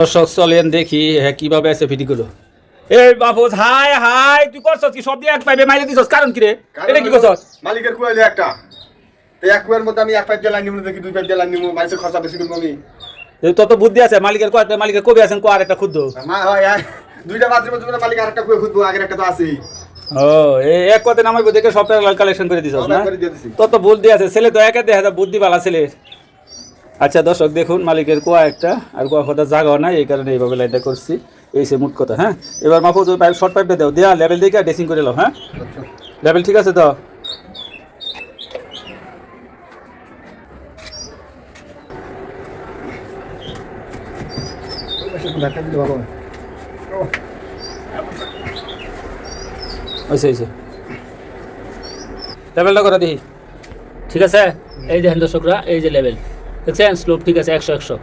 দর্শক চলেন দেখি হ্যাঁ কীভাবে আছে ভিডিওগুলো এই বাবুজ হাই হাই তুই করছস কি? সব দিয়ে এক পাইবে মাইলে দিছস? কারণ কি রে? এটা কি করছস? মালিকের কুয়াইলে একটা। তো এক কুয়ার মধ্যে আমি এক পাইপ দেখি দুই পাইপ নিবো মানুষের খরচা বেশি করব আমি। তত বুদ্ধি আছে মালিকের মালিকের কবি আছেন কো আর একটা হয়। দুইটা বাথরুমের জন্য মালিক আরেকটা কুয়া খুঁজবো আগের একটা তো আছেই। ও এক কথা নামাইবো দেখে সব কালেকশন করে দিছস না। তত বুদ্ধি আছে ছেলে তো একে দেখা বুদ্ধি বালা ছেলে আচ্ছা দর্শক, দেখুন, মালিকের কোয়া একটা, আর কোয়া কথা জাগাও নাই, এই কারণে এইভাবে লাইনটা করছি। এই সে মুট কথা হ্যাঁ? এবার মাফুজ ওই পাইপ, শর্ট পাইপটা দাও। দেয়া লেভেল দেখে ড্রেসিং করে নাও হ্যাঁ? লেভেল ঠিক আছে তো? হয়েছে হয়েছে লেভেলটা দিই। ঠিক আছে? এই দেখেন দর্শকরা, এই যে লেভেল দেখছেন স্লোপ ঠিক আছে একশো একশো।